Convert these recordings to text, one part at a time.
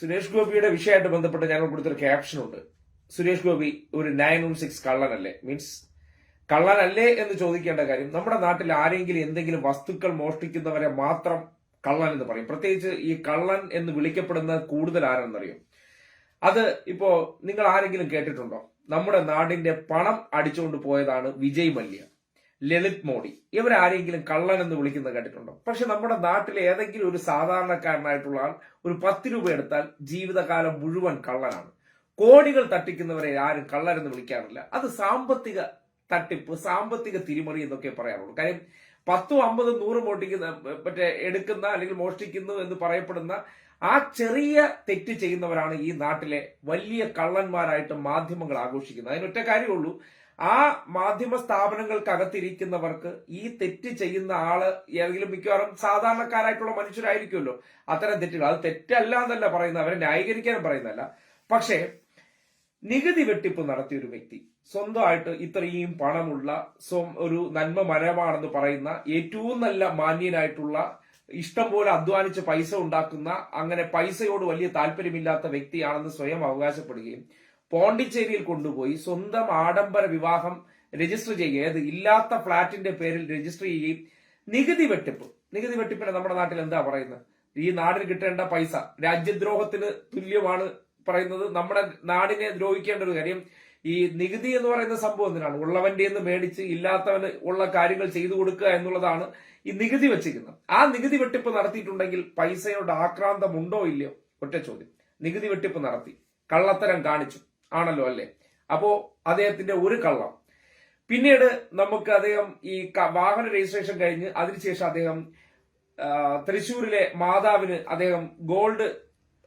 സുരേഷ് ഗോപിയുടെ വിഷയമായിട്ട് ബന്ധപ്പെട്ട് ഞങ്ങൾ കൊടുത്തൊരു ക്യാപ്ഷനുണ്ട് സുരേഷ് ഗോപി ഒരു നയൻ വൺ സിക്സ് കള്ളനല്ലേ? മീൻസ് കള്ളനല്ലേ എന്ന് ചോദിക്കേണ്ട കാര്യം നമ്മുടെ നാട്ടിൽ ആരെങ്കിലും എന്തെങ്കിലും വസ്തുക്കൾ മോഷ്ടിക്കുന്നവരെ മാത്രം കള്ളൻ എന്ന് പറയും. പ്രത്യേകിച്ച് ഈ കള്ളൻ എന്ന് വിളിക്കപ്പെടുന്ന കൂടുതൽ ആരെന്നറിയും അത് ഇപ്പോ നിങ്ങൾ ആരെങ്കിലും കേട്ടിട്ടുണ്ടോ? നമ്മുടെ നാടിന്റെ പണം അടിച്ചുകൊണ്ട് പോയതാണ് വിജയ് മല്യ. ലളിത് മോഡി. ഇവരാരെങ്കിലും കള്ളൻ എന്ന് വിളിക്കുന്നത് കേട്ടിട്ടുണ്ടോ? പക്ഷെ നമ്മുടെ നാട്ടിലെ ഏതെങ്കിലും ഒരു സാധാരണക്കാരനായിട്ടുള്ള ആൾ ഒരു പത്ത് രൂപ എടുത്താൽ ജീവിതകാലം മുഴുവൻ കള്ളനാണ്. കോടികൾ തട്ടിക്കുന്നവരെ ആരും കള്ളരെന്ന് വിളിക്കാറില്ല. അത് സാമ്പത്തിക തട്ടിപ്പ് സാമ്പത്തിക തിരിമറി എന്നൊക്കെ പറയാറുള്ളൂ. കാര്യം പത്തും അമ്പതും നൂറും മോട്ടിക്കുന്ന മറ്റേ എടുക്കുന്ന അല്ലെങ്കിൽ മോഷ്ടിക്കുന്നു എന്ന് പറയപ്പെടുന്ന ആ ചെറിയ തെറ്റ് ചെയ്യുന്നവരാണ് ഈ നാട്ടിലെ വലിയ കള്ളന്മാരായിട്ട് മാധ്യമങ്ങൾ ആഘോഷിക്കുന്നത്. അതിനൊറ്റ കാര്യമുള്ളൂ ആ മാധ്യമ സ്ഥാപനങ്ങൾക്കകത്തിരിക്കുന്നവർക്ക് ഈ തെറ്റ് ചെയ്യുന്ന ആൾ ഏതെങ്കിലും മിക്കവാറും സാധാരണക്കാരായിട്ടുള്ള മനുഷ്യരായിരിക്കുമല്ലോ. അത്തരം തെറ്റുകൾ. അത് തെറ്റല്ല എന്നല്ല പറയുന്നത്. അവരെ ന്യായീകരിക്കാനും പറയുന്നതല്ല. പക്ഷേ നികുതി വെട്ടിപ്പ് നടത്തിയ ഒരു വ്യക്തി സ്വന്തമായിട്ട് ഇത്രയും പണമുള്ള ഒരു നന്മ മരമാണെന്ന് പറയുന്ന ഏറ്റവും നല്ല മാന്യനായിട്ടുള്ള ഇഷ്ടം പോലെ അധ്വാനിച്ച് പൈസ ഉണ്ടാക്കുന്ന അങ്ങനെ പൈസയോട് വലിയ താല്പര്യമില്ലാത്ത വ്യക്തിയാണെന്ന് സ്വയം അവകാശപ്പെടുകയും പോണ്ടിച്ചേരിയിൽ കൊണ്ടുപോയി സ്വന്തം ആഡംബര വിവാഹം രജിസ്റ്റർ ചെയ്യുക ഏത് ഇല്ലാത്ത ഫ്ളാറ്റിന്റെ പേരിൽ രജിസ്റ്റർ ചെയ്യുകയും നികുതി വെട്ടിപ്പ്. നികുതി വെട്ടിപ്പിനെ നമ്മുടെ നാട്ടിൽ എന്താ പറയുന്നത്? ഈ നാടിന് കിട്ടേണ്ട പൈസ രാജ്യദ്രോഹത്തിന് തുല്യമാണ് പറയുന്നത്. നമ്മുടെ നാടിനെ ദ്രോഹിക്കേണ്ട ഒരു കാര്യം ഈ നികുതി എന്ന് പറയുന്ന സംഭവം എന്തിനാണ്? ഉള്ളവന്റെ നിന്ന് മേടിച്ച് ഇല്ലാത്തവന് ഉള്ള കാര്യങ്ങൾ ചെയ്തു കൊടുക്കുക എന്നുള്ളതാണ് ഈ നികുതി വെച്ചിരിക്കുന്നത്. ആ നികുതി വെട്ടിപ്പ് നടത്തിയിട്ടുണ്ടെങ്കിൽ പൈസയുടെ ആക്രാന്തമുണ്ടോ ഇല്ലയോ? ഒറ്റ ചോദ്യം. നികുതി വെട്ടിപ്പ് നടത്തി. കള്ളത്തരം കാണിച്ചു. ആണല്ലോ അല്ലേ? അപ്പോ അദ്ദേഹത്തിന്റെ ഒരു കള്ളം. പിന്നീട് നമുക്ക് അദ്ദേഹം ഈ വാഹന രജിസ്ട്രേഷൻ കഴിഞ്ഞ് അതിനുശേഷം അദ്ദേഹം തൃശൂരിലെ മാതാവിന് അദ്ദേഹം ഗോൾഡ്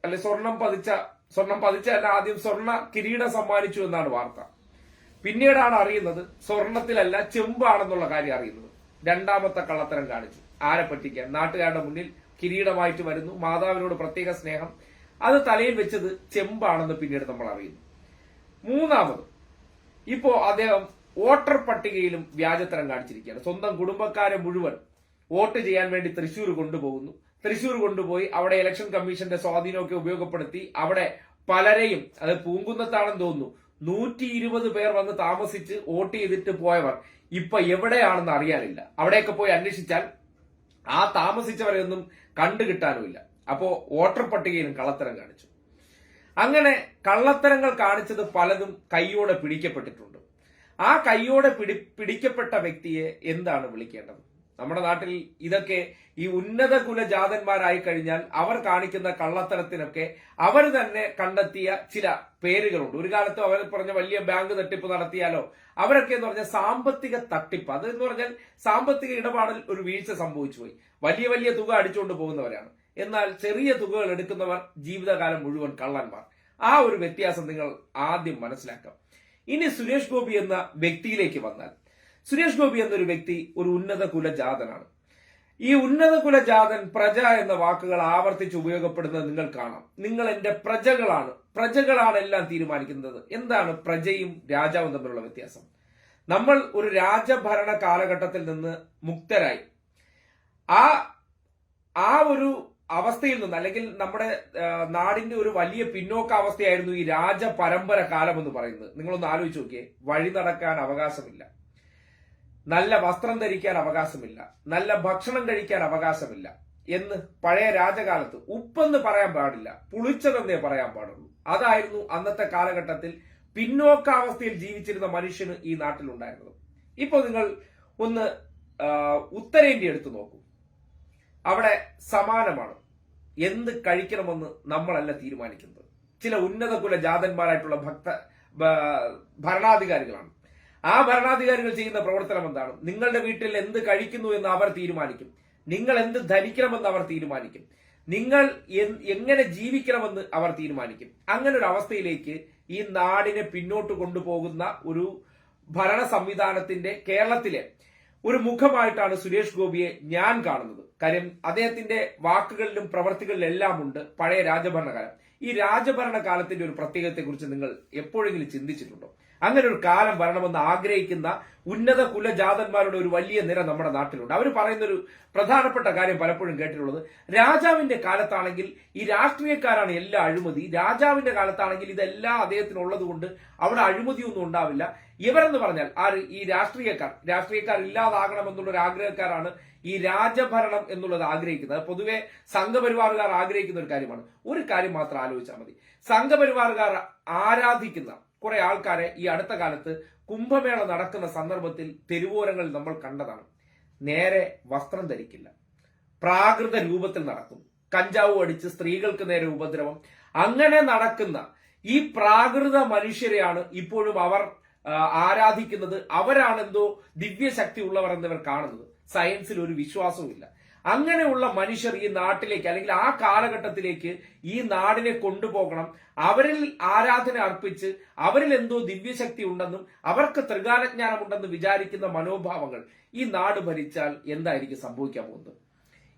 അല്ലെ സ്വർണം പതിച്ച സ്വർണം പതിച്ച അല്ല ആദ്യം സ്വർണ കിരീടം സമ്മാനിച്ചു എന്നാണ് വാർത്ത. പിന്നീടാണ് അറിയുന്നത് സ്വർണത്തിലല്ല ചെമ്പാണെന്നുള്ള കാര്യം അറിയുന്നത്. രണ്ടാമത്തെ കള്ളത്തരം കാണിച്ചു. ആരെ പറ്റിക്കാൻ നാട്ടുകാരുടെ മുന്നിൽ കിരീടമായിട്ട് വരുന്നു. മാതാവിനോട് പ്രത്യേക സ്നേഹം. അത് തലയിൽ വെച്ചത് ചെമ്പാണെന്ന് പിന്നീട് നമ്മൾ അറിയുന്നു. മൂന്നാമത് ഇപ്പോ അദ്ദേഹം വോട്ടർ പട്ടികയിലും വ്യാജത്തരം കാണിച്ചിരിക്കുകയാണ്. സ്വന്തം കുടുംബക്കാരെ മുഴുവൻ വോട്ട് ചെയ്യാൻ വേണ്ടി തൃശൂർ കൊണ്ടുപോകുന്നു. തൃശൂർ കൊണ്ടുപോയി അവിടെ ഇലക്ഷൻ കമ്മീഷന്റെ സ്വാധീനമൊക്കെ ഉപയോഗപ്പെടുത്തി അവിടെ പലരെയും അത് പൂങ്കുന്നത്താണെന്ന് തോന്നുന്നു നൂറ്റി ഇരുപത് പേർ വന്ന് താമസിച്ച് വോട്ട് ചെയ്തിട്ട് പോയവർ ഇപ്പൊ എവിടെയാണെന്ന് അറിയാനില്ല. അവിടെയൊക്കെ പോയി അന്വേഷിച്ചാൽ ആ താമസിച്ചവരെയൊന്നും കണ്ടുകിട്ടാനുമില്ല. അപ്പോ വോട്ടർ പട്ടികയിലും കള്ളത്തരം കാണിച്ചു. അങ്ങനെ കള്ളത്തരങ്ങൾ കാണിച്ചത് പലതും കൈയോടെ പിടിക്കപ്പെട്ടിട്ടുണ്ട്. ആ കൈയോടെ പിടി പിടിക്കപ്പെട്ട വ്യക്തിയെ എന്താണ് വിളിക്കേണ്ടത്? നമ്മുടെ നാട്ടിൽ ഇതൊക്കെ ഈ ഉന്നത കുലജാതന്മാരായി കഴിഞ്ഞാൽ അവർ കാണിക്കുന്ന കള്ളത്തരത്തിനൊക്കെ അവർ തന്നെ കണ്ടെത്തിയ ചില പേരുകളുണ്ട്. ഒരു കാലത്ത് അവർ പറഞ്ഞ വലിയ ബാങ്ക് തട്ടിപ്പ് നടത്തിയാലോ അവരൊക്കെ എന്ന് പറഞ്ഞാൽ സാമ്പത്തിക തട്ടിപ്പ്. അത് എന്ന് പറഞ്ഞാൽ സാമ്പത്തിക ഇടപാടിൽ ഒരു വീഴ്ച സംഭവിച്ചു പോയി. വലിയ വലിയ തുക അടിച്ചുകൊണ്ട് പോകുന്നവരാണ്. എന്നാൽ ചെറിയ തുകകൾ എടുക്കുന്നവർ ജീവിതകാലം മുഴുവൻ കള്ളന്മാർ. ആ ഒരു വ്യത്യാസം നിങ്ങൾ ആദ്യം മനസ്സിലാക്കാം. ഇനി സുരേഷ് ഗോപി എന്ന വ്യക്തിയിലേക്ക് വന്നാൽ സുരേഷ് ഗോപി എന്നൊരു വ്യക്തി ഒരു ഉന്നത കുലജാതനാണ് ഈ ഉന്നത കുലജാതൻ പ്രജ എന്ന വാക്കുകൾ ആവർത്തിച്ച് ഉപയോഗപ്പെടുന്നത് നിങ്ങൾ കാണാം. നിങ്ങൾ എന്റെ പ്രജകളാണ്. പ്രജകളാണ് എല്ലാം തീരുമാനിക്കുന്നത്. എന്താണ് പ്രജയും രാജാവും തമ്മിലുള്ള വ്യത്യാസം? നമ്മൾ ഒരു രാജഭരണ കാലഘട്ടത്തിൽ നിന്ന് മുക്തരായി. ആ ആ ഒരു അവസ്ഥയിൽ നിന്ന് അല്ലെങ്കിൽ നമ്മുടെ നാടിന്റെ ഒരു വലിയ പിന്നോക്ക അവസ്ഥയായിരുന്നു ഈ രാജപരമ്പര കാലം എന്ന് പറയുന്നത്. നിങ്ങളൊന്ന് ആലോചിച്ച് നോക്കിയേ. വഴി നടക്കാൻ അവകാശമില്ല. നല്ല വസ്ത്രം ധരിക്കാൻ അവകാശമില്ല. നല്ല ഭക്ഷണം കഴിക്കാൻ അവകാശമില്ല. എന്ന് പഴയ രാജകാലത്ത് ഉപ്പെന്ന് പറയാൻ പാടില്ല. പുളിച്ചതെന്നേ പറയാൻ പാടുള്ളൂ. അതായിരുന്നു അന്നത്തെ കാലഘട്ടത്തിൽ പിന്നോക്കാവസ്ഥയിൽ ജീവിച്ചിരുന്ന മനുഷ്യന് ഈ നാട്ടിലുണ്ടായിരുന്നത്. ഇപ്പോൾ നിങ്ങൾ ഒന്ന് ഉത്തരേന്ത്യ എടുത്തു നോക്കൂ. അവിടെ സമാനമാണ്. എന്ത് കഴിക്കണമെന്ന് നമ്മളല്ല തീരുമാനിക്കുന്നത്. ചില ഉന്നത കുല ജാതന്മാരായിട്ടുള്ള ഭക്ത ഭരണാധികാരികളാണ്. ആ ഭരണാധികാരികൾ ചെയ്യുന്ന പ്രവർത്തനം എന്താണ്? നിങ്ങളുടെ വീട്ടിൽ എന്ത് കഴിക്കുന്നു എന്ന് അവർ തീരുമാനിക്കും. നിങ്ങൾ എന്ത് ധരിക്കണമെന്ന് അവർ തീരുമാനിക്കും. നിങ്ങൾ എങ്ങനെ ജീവിക്കണമെന്ന് അവർ തീരുമാനിക്കും. അങ്ങനെ ഒരു അവസ്ഥയിലേക്ക് ഈ നാടിനെ പിന്നോട്ട് കൊണ്ടുപോകുന്ന ഒരു ഭരണ സംവിധാനത്തിന്റെ കേരളത്തിലെ ഒരു മുഖമായിട്ടാണ് സുരേഷ് ഗോപിയെ ഞാൻ കാണുന്നത്. കാര്യം അദ്ദേഹത്തിന്റെ വാക്കുകളിലും പ്രവർത്തികളിലും എല്ലാം ഉണ്ട് പഴയ രാജഭരണകാലം. ഈ രാജഭരണകാലത്തിന്റെ ഒരു പ്രത്യേകതയെക്കുറിച്ച് നിങ്ങൾ എപ്പോഴെങ്കിലും ചിന്തിച്ചിട്ടുണ്ടോ? അങ്ങനെ ഒരു കാലം വരണമെന്ന് ആഗ്രഹിക്കുന്ന ഉന്നത കുലജാതന്മാരുടെ ഒരു വലിയ നിര നമ്മുടെ നാട്ടിലുണ്ട്. അവർ പറയുന്ന ഒരു പ്രധാനപ്പെട്ട കാര്യം പലപ്പോഴും കേട്ടിട്ടുള്ളത്. രാജാവിന്റെ കാലത്താണെങ്കിൽ ഈ രാഷ്ട്രീയക്കാരാണ് എല്ലാ അഴിമതി. രാജാവിന്റെ കാലത്താണെങ്കിൽ ഇതെല്ലാം അദ്ദേഹത്തിനുള്ളത് കൊണ്ട് അവിടെ അഴിമതിയൊന്നും ഉണ്ടാവില്ല. ഇവരെന്ന് പറഞ്ഞാൽ ആര്? ഈ രാഷ്ട്രീയക്കാർ. രാഷ്ട്രീയക്കാർ ഇല്ലാതാകണമെന്നുള്ള ഒരു ആഗ്രഹക്കാരാണ് ഈ രാജഭരണം എന്നുള്ളത് ആഗ്രഹിക്കുന്നത്. പൊതുവെ സംഘപരിവാറുകാർ ആഗ്രഹിക്കുന്ന ഒരു കാര്യമാണ്. ഒരു കാര്യം മാത്രം ആലോചിച്ചാൽ മതി. സംഘപരിവാറുകാർ ആരാധിക്കുന്ന കുറെ ആൾക്കാരെ ഈ അടുത്ത കാലത്ത് കുംഭമേള നടക്കുന്ന സന്ദർഭത്തിൽ തെരുവോരങ്ങളിൽ നമ്മൾ കണ്ടതാണ്. നേരെ വസ്ത്രം ധരിക്കില്ല. പ്രാകൃത രൂപത്തിൽ നടക്കും. കഞ്ചാവ് അടിച്ച് സ്ത്രീകൾക്ക് നേരെ ഉപദ്രവം. അങ്ങനെ നടക്കുന്ന ഈ പ്രാകൃത മനുഷ്യരെയാണ് ഇപ്പോഴും അവർ ആരാധിക്കുന്നത്. അവരാണെന്തോ ദിവ്യശക്തി ഉള്ളവർ എന്നിവർ കാണുന്നത്. സയൻസിൽ ഒരു വിശ്വാസവുമില്ല. അങ്ങനെയുള്ള മനുഷ്യർ ഈ നാട്ടിലേക്ക് അല്ലെങ്കിൽ ആ കാലഘട്ടത്തിലേക്ക് ഈ നാടിനെ കൊണ്ടുപോകണം. അവരിൽ ആരാധന അർപ്പിച്ച് അവരിൽ എന്തോ ദിവ്യശക്തി ഉണ്ടെന്നും അവർക്ക് ത്രികാലജ്ഞാനം ഉണ്ടെന്നും വിചാരിക്കുന്ന മനോഭാവങ്ങൾ ഈ നാട് ഭരിച്ചാൽ എന്തായിരിക്കും സംഭവിക്കാൻ പോകുന്നത്?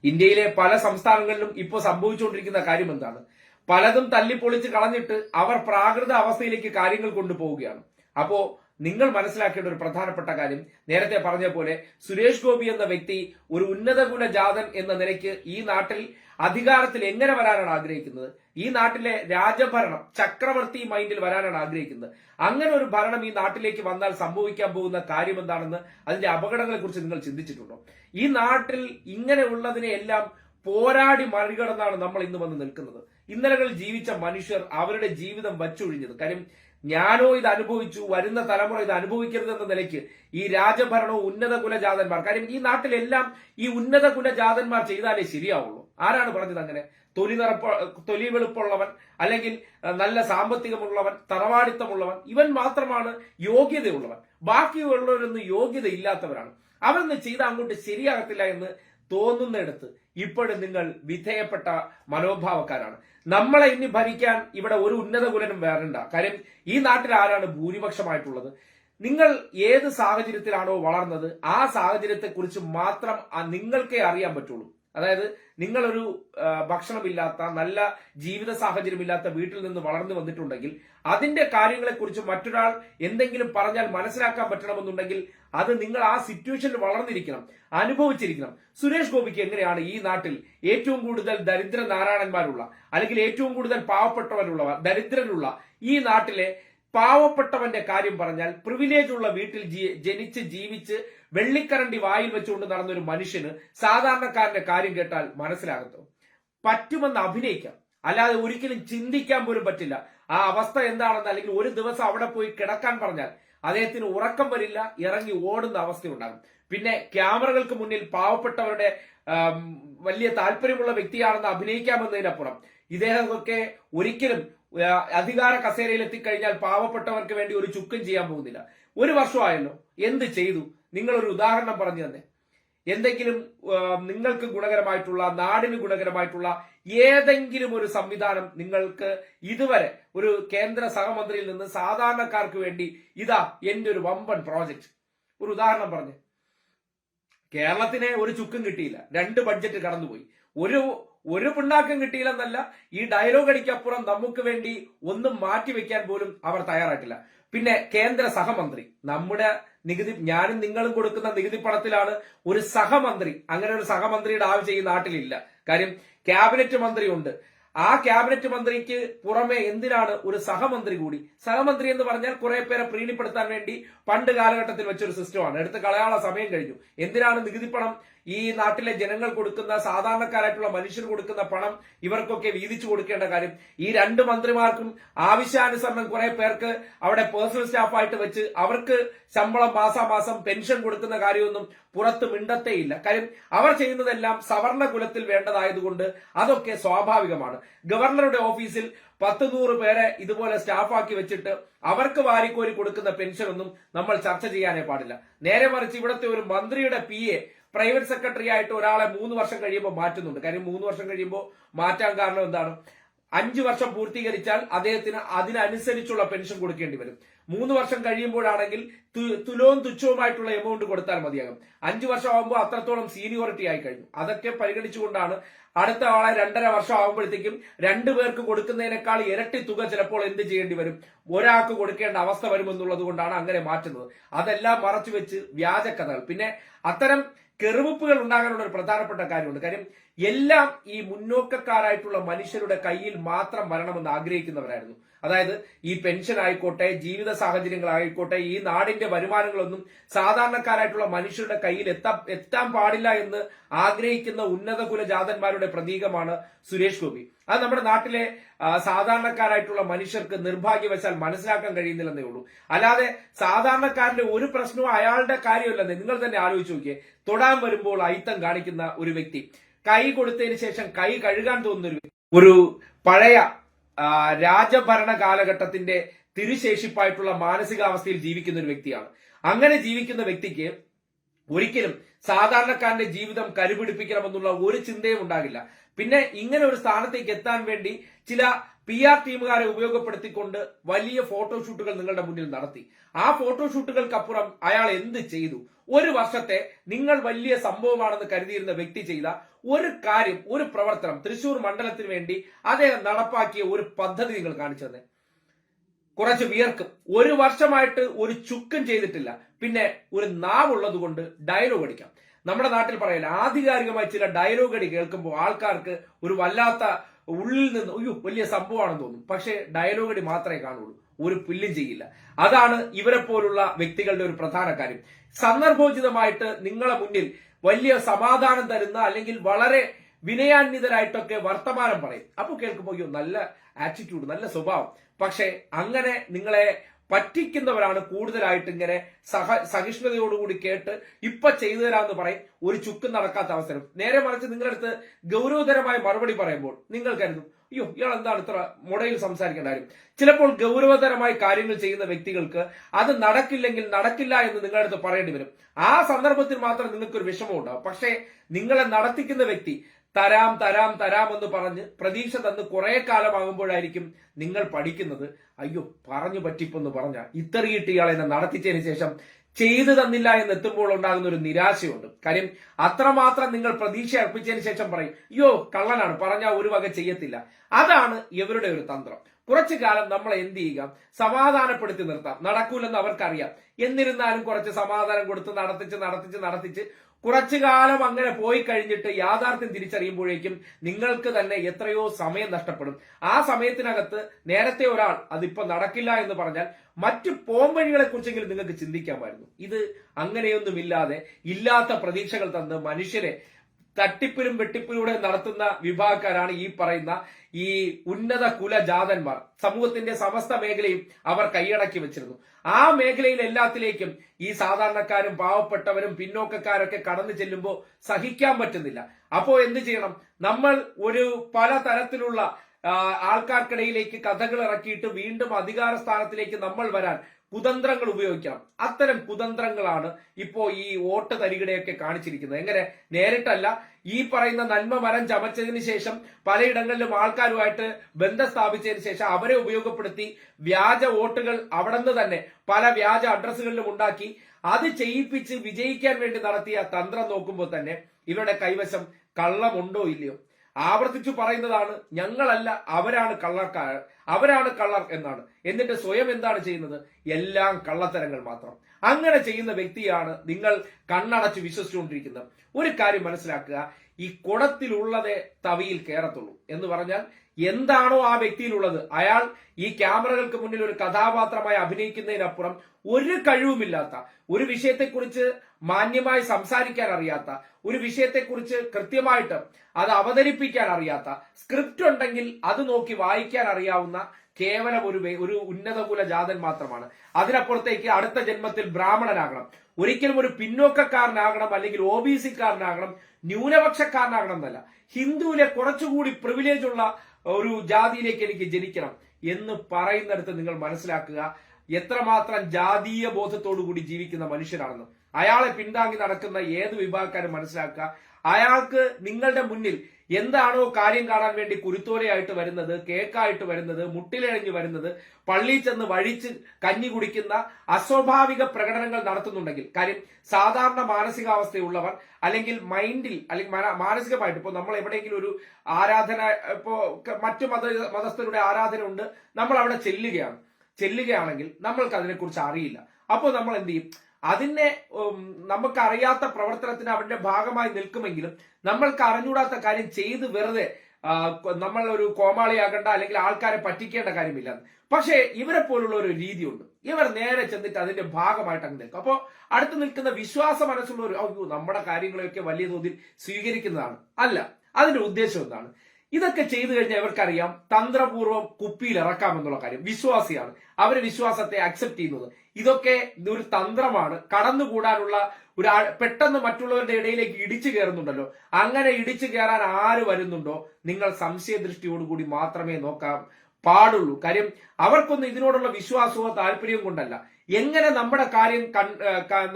ഇന്ത്യയിലെ പല സംസ്ഥാനങ്ങളിലും ഇപ്പോൾ സംഭവിച്ചുകൊണ്ടിരിക്കുന്ന കാര്യം എന്താണ്? പലതും തല്ലിപ്പൊളിച്ച് കളഞ്ഞിട്ട് അവർ പ്രാകൃത അവസ്ഥയിലേക്ക് കാര്യങ്ങൾ കൊണ്ടുപോവുകയാണ്. അപ്പോ നിങ്ങൾ മനസ്സിലാക്കേണ്ട ഒരു പ്രധാനപ്പെട്ട കാര്യം. നേരത്തെ പറഞ്ഞ പോലെ സുരേഷ് ഗോപി എന്ന വ്യക്തി ഒരു ഉന്നത കുല ജാതൻ എന്ന നിലയ്ക്ക് ഈ നാട്ടിൽ അധികാരത്തിൽ എങ്ങനെ വരാനാണ് ആഗ്രഹിക്കുന്നത്? ഈ നാട്ടിലെ രാജഭരണം ചക്രവർത്തി മൈൻഡിൽ വരാനാണ് ആഗ്രഹിക്കുന്നത്. അങ്ങനെ ഒരു ഭരണം ഈ നാട്ടിലേക്ക് വന്നാൽ സംഭവിക്കാൻ പോകുന്ന കാര്യം എന്താണെന്ന് അതിന്റെ അപകടങ്ങളെ കുറിച്ച് നിങ്ങൾ ചിന്തിച്ചിട്ടുണ്ടോ? ഈ നാട്ടിൽ ഇങ്ങനെയുള്ളതിനെ എല്ലാം പോരാടി മറികടന്നാണ് നമ്മൾ ഇന്ന് വന്ന് നിൽക്കുന്നത്. ഇന്നലകളിൽ ജീവിച്ച മനുഷ്യർ അവരുടെ ജീവിതം വച്ചൊഴിഞ്ഞത്. കാര്യം ഞാനോ ഇത് അനുഭവിച്ചു വരുന്ന തലമുറ ഇത് അനുഭവിക്കരുത് എന്ന നിലയ്ക്ക് ഈ രാജഭരണവും ഉന്നത കുലജാതന്മാർ കാര്യം ഈ നാട്ടിലെല്ലാം ഈ ഉന്നത കുലജാതന്മാർ ചെയ്താലേ ശരിയാവുള്ളൂ. ആരാണ് പറഞ്ഞത് അങ്ങനെ? തൊലി നിറപ്പ തൊലി വെളുപ്പുള്ളവൻ അല്ലെങ്കിൽ നല്ല സാമ്പത്തികമുള്ളവൻ തറവാടിത്തമുള്ളവൻ ഇവൻ മാത്രമാണ് യോഗ്യതയുള്ളവൻ. ബാക്കിയുള്ളവരൊന്നും യോഗ്യത ഇല്ലാത്തവരാണ് അവരൊന്നും ചെയ്ത അങ്ങോട്ട് ശരിയാകത്തില്ല എന്ന് തോന്നുന്നിടത്ത് ഇപ്പോഴും നിങ്ങൾ വിധേയപ്പെട്ട മനോഭാവക്കാരാണ്. നമ്മളെ ഇനി ഭരിക്കാൻ ഇവിടെ ഒരു ഉന്നത കുലനും വേറണ്ട കാര്യം ഈ നാട്ടിൽ ആരാണ് ഭൂരിപക്ഷമായിട്ടുള്ളത്? നിങ്ങൾ ഏത് സാഹചര്യത്തിലാണോ വളർന്നത് ആ സാഹചര്യത്തെക്കുറിച്ച് മാത്രം നിങ്ങൾക്കേ അറിയാൻ പറ്റുള്ളൂ. അതായത് നിങ്ങളൊരു ഭക്ഷണമില്ലാത്ത നല്ല ജീവിത സാഹചര്യമില്ലാത്ത വീട്ടിൽ നിന്ന് വളർന്നു വന്നിട്ടുണ്ടെങ്കിൽ അതിന്റെ കാര്യങ്ങളെക്കുറിച്ച് മറ്റൊരാൾ എന്തെങ്കിലും പറഞ്ഞാൽ മനസ്സിലാക്കാൻ പറ്റണമെന്നുണ്ടെങ്കിൽ അത് നിങ്ങൾ ആ സിറ്റുവേഷനിൽ വളർന്നിരിക്കണം അനുഭവിച്ചിരിക്കണം. സുരേഷ് ഗോപിക്ക് എങ്ങനെയാണ് ഈ നാട്ടിൽ ഏറ്റവും കൂടുതൽ ദരിദ്ര നാരായണന്മാരുള്ള അല്ലെങ്കിൽ ഏറ്റവും കൂടുതൽ പാവപ്പെട്ടവരുള്ളവർ ദരിദ്രരുള്ള ഈ നാട്ടിലെ പാവപ്പെട്ടവന്റെ കാര്യം പറഞ്ഞാൽ പ്രിവിലേജ് ഉള്ള വീട്ടിൽ ജനിച്ച് ജീവിച്ച് വെള്ളിക്കരണ്ടി വായിൽ വെച്ചുകൊണ്ട് നടന്ന ഒരു മനുഷ്യന് സാധാരണക്കാരന്റെ കാര്യം കേട്ടാൽ മനസ്സിലാകത്തു. പറ്റുമെന്ന് അഭിനയിക്കാം. അല്ലാതെ ഒരിക്കലും ചിന്തിക്കാൻ പോലും പറ്റില്ല. ആ അവസ്ഥ എന്താണെന്ന് അല്ലെങ്കിൽ ഒരു ദിവസം അവിടെ പോയി കിടക്കാൻ പറഞ്ഞാൽ അദ്ദേഹത്തിന് ഉറക്കം വരില്ല ഇറങ്ങി ഓടുന്ന അവസ്ഥയുണ്ടാകും. പിന്നെ ക്യാമറകൾക്ക് മുന്നിൽ പാവപ്പെട്ടവരുടെ വലിയ താല്പര്യമുള്ള വ്യക്തിയാണെന്ന് അഭിനയിക്കാമെന്നതിനപ്പുറം ഇദ്ദേഹമൊക്കെ ഒരിക്കലും അധികാര കസേരയിൽ എത്തിക്കഴിഞ്ഞാൽ പാവപ്പെട്ടവർക്ക് വേണ്ടി ഒരു ചുക്കും ചെയ്യാൻ പോകുന്നില്ല. ഒരു വർഷമായല്ലോ. എന്ത് ചെയ്തു? നിങ്ങൾ ഒരു ഉദാഹരണം പറഞ്ഞു തന്നെ. എന്തെങ്കിലും നിങ്ങൾക്ക് ഗുണകരമായിട്ടുള്ള നാടിന് ഗുണകരമായിട്ടുള്ള ഏതെങ്കിലും ഒരു സംവിധാനം നിങ്ങൾക്ക് ഇതുവരെ ഒരു കേന്ദ്ര സഹമന്ത്രിയിൽ നിന്ന് സാധാരണക്കാർക്ക് വേണ്ടി ഇതാ എന്റെ ഒരു വമ്പൻ പ്രോജക്റ്റ്. ഒരു ഉദാഹരണം പറഞ്ഞു. കേരളത്തിന് ഒരു ചുക്കും കിട്ടിയില്ല. രണ്ട് ബഡ്ജറ്റ് കടന്നുപോയി. ഒരു ഒരു പിണ്ണാക്കം കിട്ടിയില്ലെന്നല്ല ഈ ഡയലോഗ് അടിക്കപ്പുറം നമുക്ക് വേണ്ടി ഒന്നും മാറ്റിവെക്കാൻ പോലും അവർ തയ്യാറായിട്ടില്ല. പിന്നെ കേന്ദ്ര സഹമന്ത്രി. നമ്മുടെ നികുതി ഞാനും നിങ്ങളും കൊടുക്കുന്ന നികുതി പണത്തിലാണ് ഒരു സഹമന്ത്രി അങ്ങനെ ഒരു സഹമന്ത്രിയുടെ ആവശ്യം ഈ നാട്ടിലില്ല. കാര്യം ക്യാബിനറ്റ് മന്ത്രിയുണ്ട്. ആ ക്യാബിനറ്റ് മന്ത്രിക്ക് പുറമെ എന്തിനാണ് ഒരു സഹമന്ത്രി കൂടി? സഹമന്ത്രി എന്ന് പറഞ്ഞാൽ കുറെ പേരെ പ്രീണിപ്പെടുത്താൻ വേണ്ടി പണ്ട് കാലഘട്ടത്തിൽ വെച്ചൊരു സിസ്റ്റമാണ് എടുത്ത് കളയാനുള്ള സമയം കഴിഞ്ഞു. എന്തിനാണ് നികുതി പണം ഈ നാട്ടിലെ ജനങ്ങൾ കൊടുക്കുന്ന സാധാരണക്കാരായിട്ടുള്ള മനുഷ്യർ കൊടുക്കുന്ന പണം ഇവർക്കൊക്കെ വീതിച്ചു കൊടുക്കേണ്ട കാര്യം. ഈ രണ്ട് മന്ത്രിമാർക്കും ആവശ്യാനുസരണം കുറെ പേർക്ക് അവിടെ പേഴ്സണൽ സ്റ്റാഫായിട്ട് വെച്ച് അവർക്ക് ശമ്പളം മാസാമാസം പെൻഷൻ കൊടുക്കുന്ന കാര്യമൊന്നും പുറത്ത് മിണ്ടത്തേയില്ല. കാര്യം അവർ ചെയ്യുന്നതെല്ലാം സവർണ കുലത്തിൽ വേണ്ടതായതുകൊണ്ട് അതൊക്കെ സ്വാഭാവികമാണ്. ഗവർണറുടെ ഓഫീസിൽ പത്ത് നൂറ് പേരെ ഇതുപോലെ സ്റ്റാഫാക്കി വെച്ചിട്ട് അവർക്ക് വാരിക്കോരി കൊടുക്കുന്ന പെൻഷനൊന്നും നമ്മൾ ചർച്ച ചെയ്യാനേ പാടില്ല. നേരെ മറിച്ച് ഇവിടുത്തെ ഒരു മന്ത്രിയുടെ പി പ്രൈവറ്റ് സെക്രട്ടറി ആയിട്ട് ഒരാളെ മൂന്ന് വർഷം കഴിയുമ്പോൾ മാറ്റുന്നുണ്ട്. കാര്യം മൂന്ന് വർഷം കഴിയുമ്പോൾ മാറ്റാൻ കാരണം എന്താണ്? അഞ്ചു വർഷം പൂർത്തീകരിച്ചാൽ അദ്ദേഹത്തിന് അതിനനുസരിച്ചുള്ള പെൻഷൻ കൊടുക്കേണ്ടി വരും. മൂന്ന് വർഷം കഴിയുമ്പോഴാണെങ്കിൽ തുലവും തുച്ഛവുമായിട്ടുള്ള എമൗണ്ട് കൊടുത്താൽ മതിയാകും. അഞ്ചു വർഷം ആകുമ്പോൾ അത്രത്തോളം സീനിയോറിറ്റി ആയി കഴിഞ്ഞു. അതൊക്കെ പരിഗണിച്ചുകൊണ്ടാണ് അടുത്ത ആളെ രണ്ടര വർഷം ആകുമ്പോഴത്തേക്കും രണ്ടു പേർക്ക് കൊടുക്കുന്നതിനേക്കാൾ ഇരട്ടി തുക ചിലപ്പോൾ എന്ത് ചെയ്യേണ്ടി വരും? ഒരാൾക്ക് കൊടുക്കേണ്ട അവസ്ഥ വരുമെന്നുള്ളത് കൊണ്ടാണ് അങ്ങനെ മാറ്റുന്നത്. അതെല്ലാം മറച്ചു വെച്ച് വ്യാജ കഥകൾ പിന്നെ അത്തരം കെറുവിപ്പുകൾ ഉണ്ടാകാനുള്ള ഒരു പ്രധാനപ്പെട്ട കാര്യമുണ്ട്. കാര്യം എല്ലാം ഈ മുന്നോക്കക്കാരായിട്ടുള്ള മനുഷ്യരുടെ കയ്യിൽ മാത്രം വരണമെന്ന് ആഗ്രഹിക്കുന്നവരായിരുന്നു. അതായത് ഈ പെൻഷൻ ആയിക്കോട്ടെ ജീവിത സാഹചര്യങ്ങളായിക്കോട്ടെ ഈ നാടിന്റെ വരുമാനങ്ങളൊന്നും സാധാരണക്കാരായിട്ടുള്ള മനുഷ്യരുടെ കയ്യിൽ എത്താ എത്താൻ പാടില്ല എന്ന് ആഗ്രഹിക്കുന്ന ഉന്നത കുലജാതന്മാരുടെ പ്രതീകമാണ് സുരേഷ് ഗോപി. അത് നമ്മുടെ നാട്ടിലെ സാധാരണക്കാരായിട്ടുള്ള മനുഷ്യർക്ക് നിർഭാഗ്യവശാൽ മനസ്സിലാക്കാൻ കഴിയുന്നില്ലെന്നേ ഉള്ളൂ. അല്ലാതെ സാധാരണക്കാരന്റെ ഒരു പ്രശ്നവും അയാളുടെ കാര്യമല്ലെന്ന്. നിങ്ങൾ തന്നെ ആലോചിച്ച് നോക്കിയേ. തൊടാൻ വരുമ്പോൾ അയിത്തം കാണിക്കുന്ന ഒരു വ്യക്തി. കൈ കൊടുത്തതിന് ശേഷം കൈ കഴുകാൻ തോന്നുന്ന ഒരു പഴയ രാജഭരണ കാലഘട്ടത്തിന്റെ തിരുശേഷിപ്പായിട്ടുള്ള മാനസികാവസ്ഥയിൽ ജീവിക്കുന്ന ഒരു വ്യക്തിയാണ്. അങ്ങനെ ജീവിക്കുന്ന വ്യക്തിക്ക് ഒരിക്കലും സാധാരണക്കാരന്റെ ജീവിതം കരുപിടിപ്പിക്കണമെന്നുള്ള ഒരു ചിന്തയും ഉണ്ടാകില്ല. പിന്നെ ഇങ്ങനെ ഒരു സ്ഥാനത്തേക്ക് എത്താൻ വേണ്ടി ചില പി ആർ ടീമുകാരെ ഉപയോഗപ്പെടുത്തിക്കൊണ്ട് വലിയ ഫോട്ടോഷൂട്ടുകൾ നിങ്ങളുടെ മുന്നിൽ നടത്തി. ആ ഫോട്ടോഷൂട്ടുകൾക്കപ്പുറം അയാൾ എന്ത് ചെയ്തു? ഒരു വർഷത്തെ നിങ്ങൾ വലിയ സംഭവമാണെന്ന് കരുതിയിരുന്ന വ്യക്തി ചെയ്ത ഒരു കാര്യം ഒരു പ്രവർത്തനം തൃശൂർ മണ്ഡലത്തിന് വേണ്ടി അദ്ദേഹം നടപ്പാക്കിയ ഒരു പദ്ധതി നിങ്ങൾ കാണിച്ചു തന്നെ. കുറച്ച് വിയർക്കും. ഒരു വർഷമായിട്ട് ഒരു ചുക്കും ചെയ്തിട്ടില്ല. പിന്നെ ഒരു നാവുള്ളത് കൊണ്ട് ഡയലോഗ് അടിക്കാം. നമ്മുടെ നാട്ടിൽ പറയില്ല ആധികാരികമായി ചില ഡയലോഗ് അടി കേൾക്കുമ്പോൾ ആൾക്കാർക്ക് ഒരു വല്ലാത്ത ഉള്ളിൽ നിന്ന് അയ്യോ വലിയ സംഭവമാണെന്ന് തോന്നും. പക്ഷേ ഡയലോഗ് അടി മാത്രമേ കാണുള്ളൂ ഒരു പുല്ലും ചെയ്യില്ല. അതാണ് ഇവരെ പോലുള്ള വ്യക്തികളുടെ ഒരു പ്രധാന കാര്യം. സന്ദർഭോചിതമായിട്ട് നിങ്ങളെ മുന്നിൽ വലിയ സമാധാനം തരുന്ന അല്ലെങ്കിൽ വളരെ വിനയാന്വിതരായിട്ടൊക്കെ വർത്തമാനം പറയും. അപ്പൊ കേൾക്കുമ്പോൾ അയ്യോ നല്ല ആറ്റിറ്റ്യൂഡ് നല്ല സ്വഭാവം. പക്ഷെ അങ്ങനെ നിങ്ങളെ പറ്റിക്കുന്നവരാണ് കൂടുതലായിട്ട് ഇങ്ങനെ സഹ സഹിഷ്ണുതയോടുകൂടി കേട്ട് ഇപ്പൊ ചെയ്തു തരാമെന്ന് പറയും. ഒരു ചുക്കും നടക്കാത്ത അവസരം. നേരെ മറിച്ച് നിങ്ങളുടെ അടുത്ത് ഗൗരവതരമായ മറുപടി പറയുമ്പോൾ നിങ്ങൾ കരുതും അയ്യോ ഇയാൾ എന്താണ് ഇത്ര മുടയിൽ സംസാരിക്കേണ്ട കാര്യം? ചിലപ്പോൾ ഗൗരവതരമായ കാര്യങ്ങൾ ചെയ്യുന്ന വ്യക്തികൾക്ക് അത് നടക്കില്ലെങ്കിൽ നടക്കില്ല എന്ന് നിങ്ങളുടെ അടുത്ത് പറയേണ്ടി വരും. ആ സന്ദർഭത്തിൽ മാത്രം നിങ്ങൾക്ക് ഒരു വിഷമം ഉണ്ടാവും പക്ഷേ നിങ്ങളെ നടത്തിക്കുന്ന വ്യക്തി തരാം തരാം തരാം എന്ന് പറഞ്ഞ് പ്രതീക്ഷ തന്ന് കുറെ കാലമാകുമ്പോഴായിരിക്കും നിങ്ങൾ പഠിക്കുന്നത്. അയ്യോ പറഞ്ഞു പറ്റിപ്പെന്ന് പറഞ്ഞ ഇത്തറിയിട്ട് ഇയാളെ എന്നെ നടത്തിച്ചതിന് ശേഷം ചെയ്തു തന്നില്ല എന്ന് എത്തുമ്പോൾ ഉണ്ടാകുന്ന ഒരു നിരാശയുണ്ട്. കാര്യം അത്രമാത്രം നിങ്ങൾ പ്രതീക്ഷ അർപ്പിച്ചതിന് ശേഷം പറയും അയ്യോ കള്ളനാണ് പറഞ്ഞാൽ ഒരു വക ചെയ്യത്തില്ല. അതാണ് ഇവരുടെ ഒരു തന്ത്രം. കുറച്ചു കാലം നമ്മൾ എന്ത് ചെയ്യുക? സമാധാനപ്പെടുത്തി നിർത്താം. നടക്കൂലെന്ന് അവർക്കറിയാം. എന്നിരുന്നാലും കുറച്ച് സമാധാനം കൊടുത്ത് നടത്തിച്ച് നടത്തിച്ച് നടത്തിച്ച് കുറച്ചു കാലം അങ്ങനെ പോയി കഴിഞ്ഞിട്ട് യാഥാർത്ഥ്യം തിരിച്ചറിയുമ്പോഴേക്കും നിങ്ങൾക്ക് തന്നെ എത്രയോ സമയം നഷ്ടപ്പെടും. ആ സമയത്തിനകത്ത് നേരത്തെ ഒരാൾ അതിപ്പോ നടക്കില്ല എന്ന് പറഞ്ഞാൽ മറ്റു പോംവഴികളെ കുറിച്ചെങ്കിലും നിങ്ങൾക്ക് ചിന്തിക്കാമായിരുന്നു. ഇത് അങ്ങനെയൊന്നുമില്ലാതെ ഇല്ലാത്ത പ്രതീക്ഷകൾ തന്ന് മനുഷ്യരെ തട്ടിപ്പിലും വെട്ടിപ്പിലൂടെ നടത്തുന്ന വിഭാഗക്കാരാണ് ഈ പറയുന്ന ഈ ഉന്നത കുലജാതന്മാർ. സമൂഹത്തിന്റെ സമസ്ത മേഖലയും അവർ കൈയടക്കി വെച്ചിരുന്നു. ആ മേഖലയിൽ എല്ലാത്തിലേക്കും ഈ സാധാരണക്കാരും പാവപ്പെട്ടവരും പിന്നോക്കക്കാരൊക്കെ കടന്നു ചെല്ലുമ്പോൾ സഹിക്കാൻ പറ്റുന്നില്ല. അപ്പോ എന്ത് ചെയ്യണം? നമ്മൾ ഒരു പല തരത്തിലുള്ള ആൾക്കാർക്കിടയിലേക്ക് കഥകൾ ഇറക്കിയിട്ട് വീണ്ടും അധികാര സ്ഥാനത്തിലേക്ക് നമ്മൾ വരാൻ കുതന്ത്രങ്ങൾ ഉപയോഗിക്കണം. അത്തരം കുതന്ത്രങ്ങളാണ് ഇപ്പോ ഈ വോട്ട് തരികിടയൊക്കെ കാണിച്ചിരിക്കുന്നത്. എങ്ങനെ? നേരിട്ടല്ല. ഈ പറയുന്ന നന്മ മരം ചമച്ചതിന് ശേഷം പലയിടങ്ങളിലും ആൾക്കാരുമായിട്ട് ബന്ധം സ്ഥാപിച്ചതിന് ശേഷം അവരെ ഉപയോഗപ്പെടുത്തി വ്യാജ വോട്ടുകൾ അവിടെ നിന്ന് തന്നെ പല വ്യാജ അഡ്രസ്സുകളിലും ഉണ്ടാക്കി അത് ചെയ്യിപ്പിച്ച് വിജയിക്കാൻ വേണ്ടി നടത്തിയ തന്ത്രം നോക്കുമ്പോൾ തന്നെ ഇവരുടെ കൈവശം കള്ളമുണ്ടോ ഇല്ലയോ? ആവർത്തിച്ചു പറയുന്നതാണ് ഞങ്ങളല്ല അവരാണ് കള്ളക്കാർ അവരാണ് കള്ളർ എന്നാണ്. എന്നിട്ട് സ്വയം എന്താണ് ചെയ്യുന്നത്? എല്ലാം കള്ളത്തരങ്ങൾ മാത്രം. അങ്ങനെ ചെയ്യുന്ന വ്യക്തിയാണ് നിങ്ങൾ കണ്ണടച്ച് വിശ്വസിച്ചുകൊണ്ടിരിക്കുന്നത്. ഒരു കാര്യം മനസ്സിലാക്കുക ഈ കുടത്തിലുള്ളതേ തവിയിൽ കയറത്തുള്ളൂ എന്ന് പറഞ്ഞാൽ എന്താണോ ആ വ്യക്തിയിലുള്ളത്. അയാൾ ഈ ക്യാമറകൾക്ക് മുന്നിൽ ഒരു കഥാപാത്രമായി അഭിനയിക്കുന്നതിനപ്പുറം ഒരു കഴിവുമില്ലാത്ത ഒരു വിഷയത്തെക്കുറിച്ച് മാന്യമായി സംസാരിക്കാൻ അറിയാത്ത ഒരു വിഷയത്തെക്കുറിച്ച് കൃത്യമായിട്ട് അത് അവതരിപ്പിക്കാൻ അറിയാത്ത സ്ക്രിപ്റ്റ് ഉണ്ടെങ്കിൽ അത് നോക്കി വായിക്കാൻ അറിയാവുന്ന കേവലം ഒരു ഒരു ഉന്നതകുല ജാതൻ മാത്രമാണ്. അതിനപ്പുറത്തേക്ക് അടുത്ത ജന്മത്തിൽ ബ്രാഹ്മണനാകണം. ഒരിക്കലും ഒരു പിന്നോക്കക്കാരനാകണം അല്ലെങ്കിൽ ഒ ബി സിക്കാരനാകണം ന്യൂനപക്ഷക്കാരനാകണം എന്നല്ല ഹിന്ദുവിലെ കുറച്ചുകൂടി പ്രിവിലേജ് ഉള്ള ഒരു ജാതിയിലേക്ക് എനിക്ക് ജനിക്കണം എന്ന് പറയുന്നിടത്ത് നിങ്ങൾ മനസ്സിലാക്കുക എത്രമാത്രം ജാതീയ ബോധത്തോടു കൂടി ജീവിക്കുന്ന മനുഷ്യരാണെന്ന് അയാളെ പിന്താങ്ങി നടക്കുന്ന ഏത് വിഭാഗക്കാരും മനസ്സിലാക്കുക. അയാൾക്ക് നിങ്ങളുടെ മുന്നിൽ എന്താണോ കാര്യം കാണാൻ വേണ്ടി കുരുത്തോലയായിട്ട് വരുന്നത് കേക്കായിട്ട് വരുന്നത് മുട്ടിലിഴഞ്ഞു വരുന്നത് പള്ളിയിൽ ചെന്ന് വഴിച്ച് കഞ്ഞി കുടിക്കുന്ന അസ്വാഭാവിക പ്രകടനങ്ങൾ നടത്തുന്നുണ്ടെങ്കിൽ കാര്യം സാധാരണ മാനസികാവസ്ഥയുള്ളവർ അല്ലെങ്കിൽ മൈൻഡിൽ അല്ലെങ്കിൽ മാനസികമായിട്ട് ഇപ്പോൾ നമ്മൾ എവിടെയെങ്കിലും ഒരു ആരാധന ഇപ്പോ മറ്റു മത മതസ്ഥരുടെ ആരാധന ഉണ്ട് നമ്മൾ അവിടെ ചെല്ലുകയാണ്. ചെല്ലുകയാണെങ്കിൽ നമ്മൾക്ക് അതിനെക്കുറിച്ച് അറിയില്ല. അപ്പോൾ നമ്മൾ എന്ത് ചെയ്യും? അതിനെ നമുക്കറിയാത്ത നമുക്ക് പ്രവർത്തനത്തിന് അവന്റെ ഭാഗമായി നിൽക്കുമെങ്കിലും നമ്മൾക്ക് അറിഞ്ഞൂടാത്ത കാര്യം ചെയ്ത് വെറുതെ നമ്മൾ ഒരു കോമാളിയാകേണ്ട അല്ലെങ്കിൽ ആൾക്കാരെ പറ്റിക്കേണ്ട കാര്യമില്ല. പക്ഷേ ഇവരെ പോലുള്ള ഒരു രീതിയുണ്ട്. ഇവർ നേരെ ചെന്നിട്ട് അതിന്റെ ഭാഗമായിട്ട് അങ്ങ് നിൽക്കും. അപ്പോൾ അടുത്ത് നിൽക്കുന്ന വിശ്വാസ മനസ്സുള്ള ഒരു അയ്യോ നമ്മുടെ കാര്യങ്ങളെയൊക്കെ വലിയ തോതിൽ സ്വീകരിക്കുന്നതാണ്. അല്ല അതിന്റെ ഉദ്ദേശം എന്താണ്? ഇതൊക്കെ ചെയ്തു കഴിഞ്ഞാൽ ഇവർക്കറിയാം തന്ത്രപൂർവം കുപ്പിയിൽ ഇറക്കാമെന്നുള്ള കാര്യം. വിശ്വാസിയാണ്. അവർ വിശ്വാസത്തെ അക്സെപ്റ്റ് ചെയ്യുന്നത്. ഇതൊക്കെ ഒരു തന്ത്രമാണ്. കടന്നുകൂടാനുള്ള ഒരു പെട്ടെന്ന് മറ്റുള്ളവരുടെ ഇടയിലേക്ക് ഇടിച്ചു കയറുന്നുണ്ടല്ലോ. അങ്ങനെ ഇടിച്ചു കയറാൻ ആര് വരുന്നുണ്ടോ? നിങ്ങൾ സംശയദൃഷ്ടിയോടുകൂടി മാത്രമേ നോക്കാം പാടുള്ളൂ. കാര്യം അവർക്കൊന്നും ഇതിനോടുള്ള വിശ്വാസമോ താല്പര്യവും കൊണ്ടല്ല. എങ്ങനെ നമ്മുടെ കാര്യം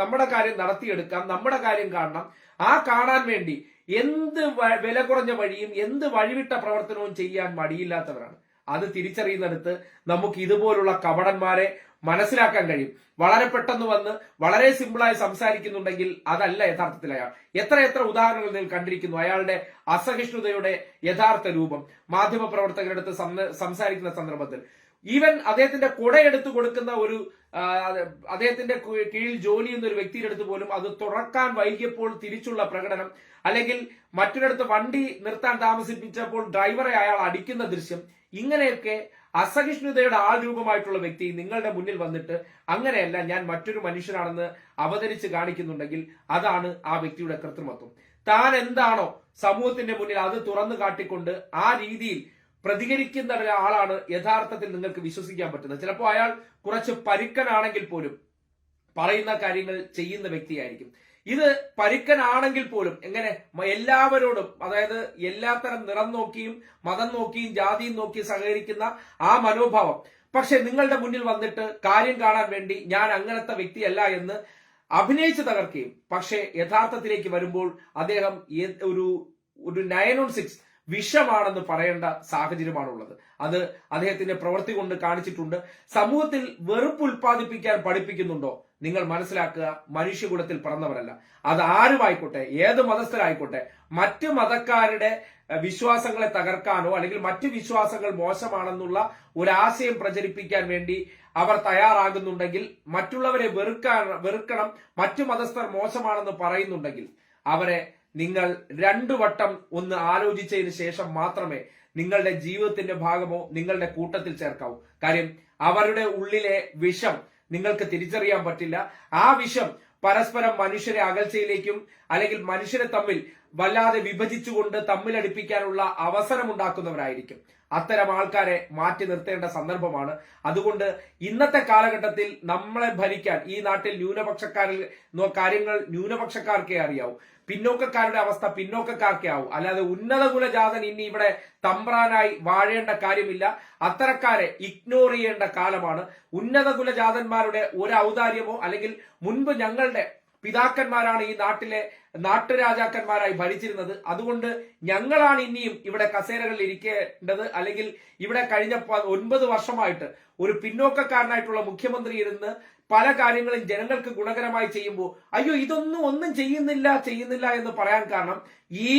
നമ്മുടെ കാര്യം നടത്തിയെടുക്കാം നമ്മുടെ കാര്യം കാണണം ആ കാണാൻ വേണ്ടി എന്ത് വില കുറഞ്ഞ വഴിയും എന്ത് വഴിവിട്ട പ്രവർത്തനവും ചെയ്യാൻ മടിയില്ലാത്തവരാണ്. അത് തിരിച്ചറിയുന്നിടത്ത് നമുക്ക് ഇതുപോലുള്ള കപടന്മാരെ മനസ്സിലാക്കാൻ കഴിയും. വളരെ പെട്ടെന്ന് വന്ന് വളരെ സിമ്പിളായി സംസാരിക്കുന്നുണ്ടെങ്കിൽ അതല്ല യഥാർത്ഥത്തിൽ അയാൾ. എത്ര എത്ര ഉദാഹരണങ്ങൾ നിങ്ങൾ കണ്ടിരിക്കുന്നു. അയാളുടെ അസഹിഷ്ണുതയുടെ യഥാർത്ഥ രൂപം മാധ്യമ പ്രവർത്തകരെടുത്ത് സംസാരിക്കുന്ന സന്ദർഭത്തിൽ. ഈവൻ അദ്ദേഹത്തിന്റെ കുടയെടുത്ത് കൊടുക്കുന്ന ഒരു അദ്ദേഹത്തിന്റെ കീഴിൽ ജോലി ചെയ്യുന്ന ഒരു വ്യക്തിയുടെ അടുത്ത് പോലും അത് തുറക്കാൻ വൈകിയപ്പോൾ തിരിച്ചുള്ള പ്രകടനം അല്ലെങ്കിൽ മറ്റൊരിടത്ത് വണ്ടി നിർത്താൻ താമസിപ്പിച്ചപ്പോൾ ഡ്രൈവറെ അയാൾ അടിക്കുന്ന ദൃശ്യം ഇങ്ങനെയൊക്കെ അസഹിഷ്ണുതയുടെ ആൾ രൂപമായിട്ടുള്ള വ്യക്തി നിങ്ങളുടെ മുന്നിൽ വന്നിട്ട് അങ്ങനെയല്ല ഞാൻ മറ്റൊരു മനുഷ്യനാണെന്ന് അവതരിച്ച് കാണിക്കുന്നുണ്ടെങ്കിൽ അതാണ് ആ വ്യക്തിയുടെ കൃത്രിമത്വം താൻ എന്താണോ സമൂഹത്തിന്റെ മുന്നിൽ അത് തുറന്നു കാട്ടിക്കൊണ്ട് ആ രീതിയിൽ പ്രതികരിക്കുന്ന ഒരാളാണ് യഥാർത്ഥത്തിൽ നിങ്ങൾക്ക് വിശ്വസിക്കാൻ പറ്റുന്നത്. ചിലപ്പോൾ അയാൾ കുറച്ച് പരുക്കനാണെങ്കിൽ പോലും പറയുന്ന കാര്യങ്ങൾ ചെയ്യുന്ന വ്യക്തിയായിരിക്കും. ഇത് പരുക്കനാണെങ്കിൽ പോലും എങ്ങനെ എല്ലാവരോടും അതായത് എല്ലാ തരം നിറം നോക്കിയും മതം നോക്കിയും ജാതിയും നോക്കി സഹകരിക്കുന്ന ആ മനോഭാവം. പക്ഷെ നിങ്ങളുടെ മുന്നിൽ വന്നിട്ട് കാര്യം കാണാൻ വേണ്ടി ഞാൻ അങ്ങനത്തെ വ്യക്തിയല്ല എന്ന് അഭിനയിച്ച് തകർക്കുകയും പക്ഷേ യഥാർത്ഥത്തിലേക്ക് വരുമ്പോൾ അദ്ദേഹം ഒരു ഒരു നയൻ ഓൺ സിക്സ് വിഷമാണെന്ന് പറയേണ്ട സാഹചര്യമാണുള്ളത്. അത് അദ്ദേഹത്തിന്റെ പ്രവൃത്തി കൊണ്ട് കാണിച്ചിട്ടുണ്ട്. സമൂഹത്തിൽ വെറുപ്പ് ഉൽപ്പാദിപ്പിക്കാൻ പഠിപ്പിക്കുന്നുണ്ടോ? നിങ്ങൾ മനസ്സിലാക്കുക മനുഷ്യകുലത്തിൽ പിറന്നവരല്ല. അത് ആരുമായിക്കോട്ടെ ഏത് മതസ്ഥരായിക്കോട്ടെ മറ്റ് മതക്കാരുടെ വിശ്വാസങ്ങളെ തകർക്കാനോ അല്ലെങ്കിൽ മറ്റ് വിശ്വാസങ്ങൾ മോശമാണെന്നുള്ള ഒരാശയം പ്രചരിപ്പിക്കാൻ വേണ്ടി അവർ തയ്യാറാകുന്നുണ്ടെങ്കിൽ മറ്റുള്ളവരെ വെറുക്കാൻ വെറുക്കണം മറ്റു മതസ്ഥർ മോശമാണെന്ന് പറയുന്നുണ്ടെങ്കിൽ അവരെ നിങ്ങൾ രണ്ടു വട്ടം ഒന്ന് ആലോചിച്ചതിന് ശേഷം മാത്രമേ നിങ്ങളുടെ ജീവിതത്തിന്റെ ഭാഗമോ നിങ്ങളുടെ കൂട്ടത്തിൽ ചേർക്കാവൂ. കാര്യം അവരുടെ ഉള്ളിലെ വിഷം നിങ്ങൾക്ക് തിരിച്ചറിയാൻ പറ്റില്ല. ആ വിഷം പരസ്പരം മനുഷ്യരെ അകൽച്ചയിലേക്കും അല്ലെങ്കിൽ മനുഷ്യരെ തമ്മിൽ വല്ലാതെ വിഭജിച്ചുകൊണ്ട് തമ്മിലടിപ്പിക്കാനുള്ള അവസരമുണ്ടാക്കുന്നവരായിരിക്കും. അത്തരം ആൾക്കാരെ മാറ്റി നിർത്തേണ്ട സന്ദർഭമാണ്. അതുകൊണ്ട് ഇന്നത്തെ കാലഘട്ടത്തിൽ നമ്മളെ ഭരിക്കാൻ ഈ നാട്ടിൽ ന്യൂനപക്ഷക്കാരിൽ കാര്യങ്ങൾ ന്യൂനപക്ഷക്കാർക്കേ അറിയാവൂ. പിന്നോക്കക്കാരുടെ അവസ്ഥ പിന്നോക്കക്കാർക്കേ ആവും. അല്ലാതെ ഉന്നത കുലജാതൻ ഇനി ഇവിടെ തമ്പ്രാനായി വാഴേണ്ട കാര്യമില്ല. അത്തരക്കാരെ ഇഗ്നോർ ചെയ്യേണ്ട കാലമാണ്. ഉന്നത കുലജാതന്മാരുടെ ഒരു ഔദാര്യമോ അല്ലെങ്കിൽ മുൻപ് ഞങ്ങളുടെ പിതാക്കന്മാരാണ് ഈ നാട്ടിലെ നാട്ടുരാജാക്കന്മാരായി ഭരിച്ചിരുന്നത്. അതുകൊണ്ട് ഞങ്ങളാണ് ഇനിയും ഇവിടെ കസേരകളിൽ ഇരിക്കേണ്ടത്. അല്ലെങ്കിൽ ഇവിടെ കഴിഞ്ഞ ഒൻപത് വർഷമായിട്ട് ഒരു പിന്നോക്കക്കാരനായിട്ടുള്ള മുഖ്യമന്ത്രി ഇരുന്ന് പല കാര്യങ്ങളും ജനങ്ങൾക്ക് ഗുണകരമായി ചെയ്യുമ്പോൾ അയ്യോ ഇതൊന്നും ഒന്നും ചെയ്യുന്നില്ല ചെയ്യുന്നില്ല എന്ന് പറയാൻ കാരണം ഈ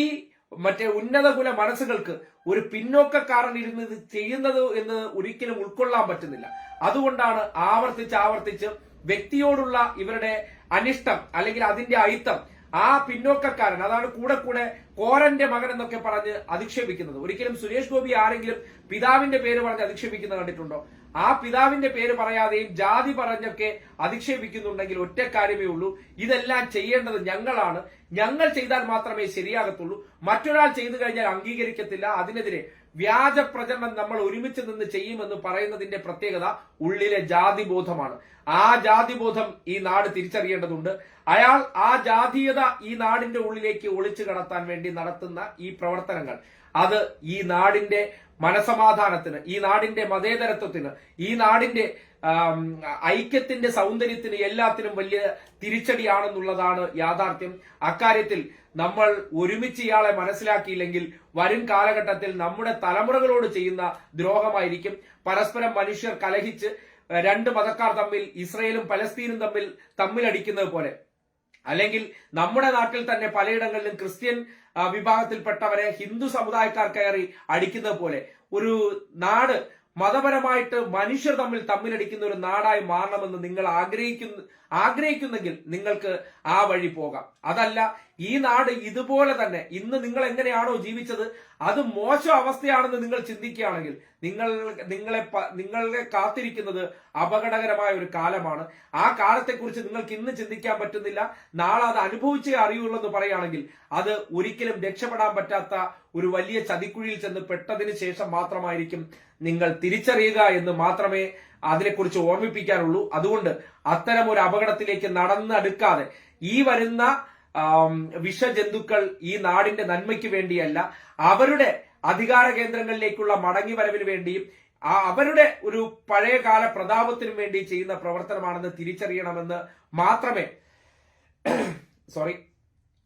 മറ്റേ ഉന്നത കുല മനസ്സുകൾക്ക് ഒരു പിന്നോക്കക്കാരൻ ഇരുന്ന് ഇത് ചെയ്യുന്നത് എന്ന് ഒരിക്കലും ഉൾക്കൊള്ളാൻ പറ്റുന്നില്ല. അതുകൊണ്ടാണ് ആവർത്തിച്ച് ആവർത്തിച്ച് വ്യക്തിയോടുള്ള ഇവരുടെ അനിഷ്ടം അല്ലെങ്കിൽ അതിന്റെ അയിത്തം ആ പിന്നോക്കക്കാരൻ അതാണ് കൂടെ കൂടെ കോരന്റെ മകൻ എന്നൊക്കെ പറഞ്ഞ് അധിക്ഷേപിക്കുന്നത്. ഒരിക്കലും സുരേഷ് ഗോപി ആരെങ്കിലും പിതാവിന്റെ പേര് പറഞ്ഞ് അധിക്ഷേപിക്കുന്നത് കണ്ടിട്ടുണ്ടോ? ആ പിതാവിന്റെ പേര് പറയാതെയും ജാതി പറഞ്ഞൊക്കെ അധിക്ഷേപിക്കുന്നുണ്ടെങ്കിൽ ഒറ്റ കാര്യമേ ഉള്ളൂ. ഇതെല്ലാം ചെയ്യേണ്ടത് ഞങ്ങളാണ്. ഞങ്ങൾ ചെയ്താൽ മാത്രമേ ശരിയാകത്തുള്ളൂ. മറ്റൊരാൾ ചെയ്തു കഴിഞ്ഞാൽ അംഗീകരിക്കത്തില്ല. അതിനെതിരെ വ്യാജ പ്രചരണം നമ്മൾ ഒരുമിച്ച് നിന്ന് ചെയ്യുമെന്ന് പറയുന്നതിന്റെ പ്രത്യേകത ഉള്ളിലെ ജാതിബോധമാണ്. ആ ജാതിബോധം ഈ നാട് തിരിച്ചറിയേണ്ടതുണ്ട്. അയാൾ ആ ജാതീയത ഈ നാടിന്റെ ഉള്ളിലേക്ക് ഒളിച്ചു കടത്താൻ വേണ്ടി നടത്തുന്ന ഈ പ്രവർത്തനങ്ങൾ. അത് ഈ നാടിന്റെ മനസമാധാനത്തിന് ഈ നാടിന്റെ മതേതരത്വത്തിന് ഈ നാടിന്റെ ഐക്യത്തിന്റെ സൗന്ദര്യത്തിന് എല്ലാത്തിനും വലിയ തിരിച്ചടിയാണെന്നുള്ളതാണ് യാഥാർത്ഥ്യം. അക്കാര്യത്തിൽ നമ്മൾ ഒരുമിച്ച് ഇയാളെ മനസ്സിലാക്കിയില്ലെങ്കിൽ വരും കാലഘട്ടത്തിൽ നമ്മുടെ തലമുറകളോട് ചെയ്യുന്ന ദ്രോഹമായിരിക്കും. പരസ്പരം മനുഷ്യർ കലഹിച്ച് രണ്ട് മതക്കാർ തമ്മിൽ ഇസ്രയേലും പലസ്തീനും തമ്മിൽ തമ്മിലടിക്കുന്നത് പോലെ. അല്ലെങ്കിൽ നമ്മുടെ നാട്ടിൽ തന്നെ പലയിടങ്ങളിലും ക്രിസ്ത്യൻ വിഭാഗത്തിൽപ്പെട്ടവരെ ഹിന്ദു സമുദായക്കാർ കയറി അടിക്കുന്നത് പോലെ. ഒരു നാട് മതപരമായിട്ട് മനുഷ്യർ തമ്മിൽ തമ്മിലടിക്കുന്ന ഒരു നാടായി മാറണമെന്ന് നിങ്ങൾ ആഗ്രഹിക്കുന്ന ആഗ്രഹിക്കുന്നെങ്കിൽ നിങ്ങൾക്ക് ആ വഴി പോകാം. അതല്ല ഈ നാട് ഇതുപോലെ തന്നെ ഇന്ന് നിങ്ങൾ എങ്ങനെയാണോ ജീവിച്ചത് അത് മോശം അവസ്ഥയാണെന്ന് നിങ്ങൾ ചിന്തിക്കുകയാണെങ്കിൽ നിങ്ങൾ നിങ്ങളെ നിങ്ങളെ കാത്തിരിക്കുന്നത് അപകടകരമായ ഒരു കാലമാണ്. ആ കാലത്തെക്കുറിച്ച് നിങ്ങൾക്ക് ഇന്ന് ചിന്തിക്കാൻ പറ്റുന്നില്ല. നാളെ അത് അനുഭവിച്ചേ അറിയുള്ളൂ എന്ന് പറയുകയാണെങ്കിൽ അത് ഒരിക്കലും രക്ഷപ്പെടാൻ പറ്റാത്ത ഒരു വലിയ ചതിക്കുഴിയിൽ ചെന്ന് പെട്ടതിന് ശേഷം മാത്രമായിരിക്കും നിങ്ങൾ തിരിച്ചറിയുക എന്ന് മാത്രമേ അതിനെക്കുറിച്ച് ഓർമ്മിപ്പിക്കാനുള്ളൂ. അതുകൊണ്ട് അത്തരം ഒരു അപകടത്തിലേക്ക് നടന്നടുക്കാതെ ഈ വരുന്ന വിഷജന്തുക്കൾ ഈ നാടിന്റെ നന്മയ്ക്ക് വേണ്ടിയല്ല അവരുടെ അധികാര കേന്ദ്രങ്ങളിലേക്കുള്ള മടങ്ങി വരവിന് വേണ്ടിയും അവരുടെ ഒരു പഴയകാല പ്രതാപത്തിനും വേണ്ടി ചെയ്യുന്ന പ്രവർത്തനമാണെന്ന് തിരിച്ചറിയണമെന്ന് മാത്രമേ സോറി